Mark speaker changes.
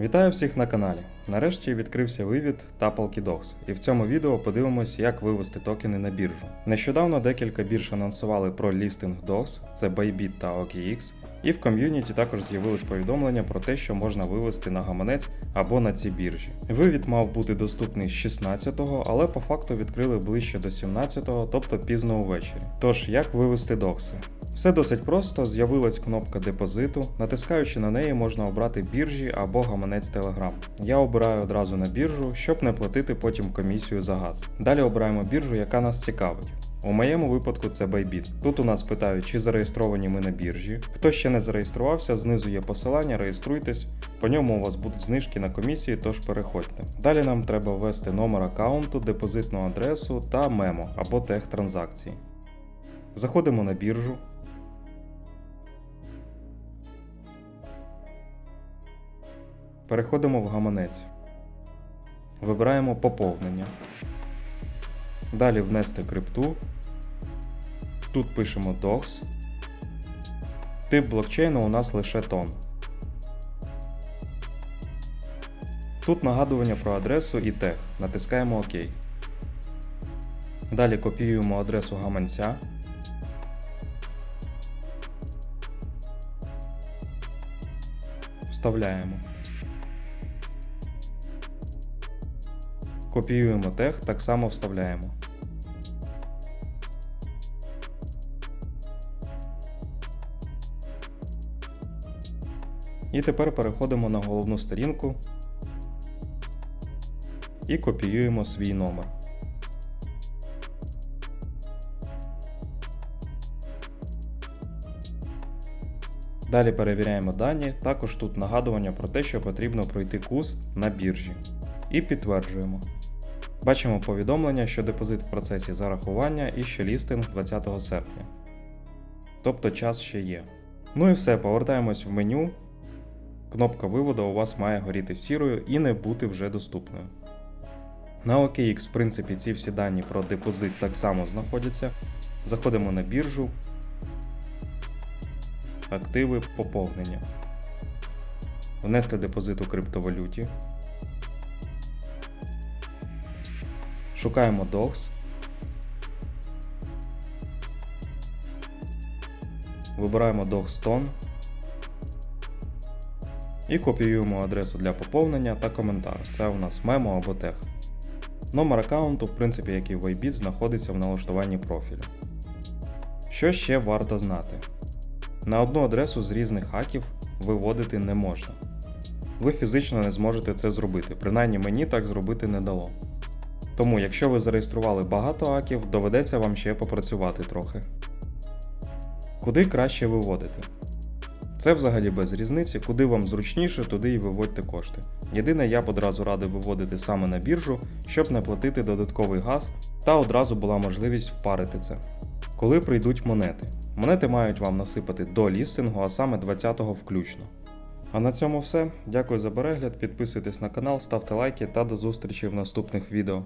Speaker 1: Вітаю всіх на каналі. Нарешті відкрився вивід Tapalki Dogs, і в цьому відео подивимось, як вивести токени на біржу. Нещодавно декілька бірж анонсували про лістинг DOS, це Bybit та OKX, і в ком'юніті також з'явились повідомлення про те, що можна вивести на гаманець або на ці біржі. Вивід мав бути доступний з 16-го, але по факту відкрили ближче до 17-го, тобто пізно увечері. Тож, як вивести докси? Все досить просто, з'явилась кнопка депозиту. Натискаючи на неї, можна обрати біржі або гаманець Telegram. Я обираю одразу на біржу, щоб не платити потім комісію за газ. Далі обираємо біржу, яка нас цікавить. У моєму випадку це Bybit. Тут у нас питають, чи зареєстровані ми на біржі. Хто ще не зареєструвався, знизу є посилання, реєструйтесь. По ньому у вас будуть знижки на комісії, тож переходьте. Далі нам треба ввести номер аккаунту, депозитну адресу та мемо або тег транзакції. Заходимо на біржу. Переходимо в гаманець. Вибираємо поповнення. Далі внести крипту. Тут пишемо DOX. Тип блокчейну у нас лише тон. Тут нагадування про адресу і тег. Натискаємо ОК. Далі копіюємо адресу гаманця. Вставляємо. Копіюємо тег, так само вставляємо. І тепер переходимо на головну сторінку і копіюємо свій номер. Далі перевіряємо дані, також тут нагадування про те, що потрібно пройти курс на біржі. І підтверджуємо. Бачимо повідомлення, що депозит в процесі зарахування і що лістинг 20 серпня. Тобто час ще є. Ну і все, повертаємось в меню. Кнопка виводу у вас має горіти сірою і не бути вже доступною. На OKX, в принципі, ці всі дані про депозит так само знаходяться. Заходимо на біржу. Активи поповнення. Внести депозит у криптовалюті. Шукаємо DOX. Вибираємо DOX Tone. І копіюємо адресу для поповнення та коментар. Це у нас мемо або тег. Номер аккаунту, в принципі, як і в Bybit, знаходиться в налаштуванні профілю. Що ще варто знати? На одну адресу з різних хаків виводити не можна. Ви фізично не зможете це зробити, принаймні мені так зробити не дало. Тому, якщо ви зареєстрували багато аків, доведеться вам ще попрацювати трохи. Куди краще виводити? Це взагалі без різниці, куди вам зручніше, туди і виводьте кошти. Єдине, я б одразу радив виводити саме на біржу, щоб не платити додатковий газ, та одразу була можливість впарити це. Коли прийдуть монети? Монети мають вам насипати до лістингу, а саме 20-го включно. А на цьому все. Дякую за перегляд, підписуйтесь на канал, ставте лайки та до зустрічі в наступних відео.